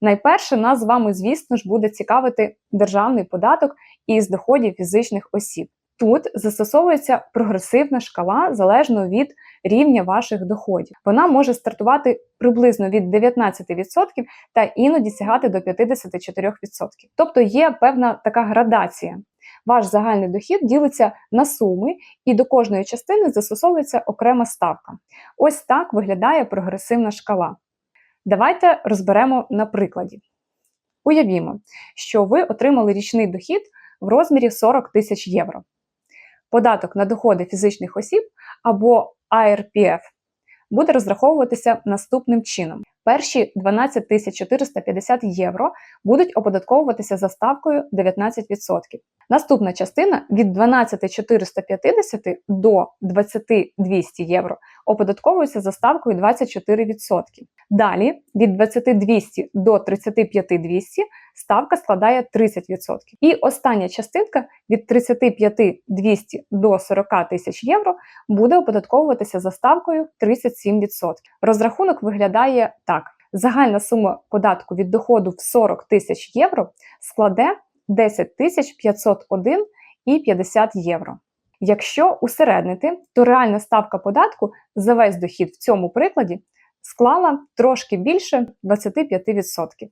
Найперше нас з вами, звісно ж, буде цікавити державний податок із доходів фізичних осіб. Тут застосовується прогресивна шкала залежно від рівня ваших доходів. Вона може стартувати приблизно від 19% та іноді сягати до 54%. Тобто є певна така градація. Ваш загальний дохід ділиться на суми, і до кожної частини застосовується окрема ставка. Ось так виглядає прогресивна шкала. Давайте розберемо на прикладі. Уявімо, що ви отримали річний дохід в розмірі 40 тисяч євро. Податок на доходи фізичних осіб або ARPF буде розраховуватися наступним чином. Перші 12 450 євро будуть оподатковуватися за ставкою 19%. Наступна частина від 12 450 до 20 200 євро оподатковується за ставкою 24%. Далі від 20 200 до 35 200 ставка складає 30%. І остання частинка від 35 200 до 40 тисяч євро буде оподатковуватися за ставкою 37%. Розрахунок виглядає так: загальна сума податку від доходу в 40 тисяч євро складе 10 тисяч 501 і 50 євро. Якщо усереднити, то реальна ставка податку за весь дохід в цьому прикладі склала трошки більше 25%.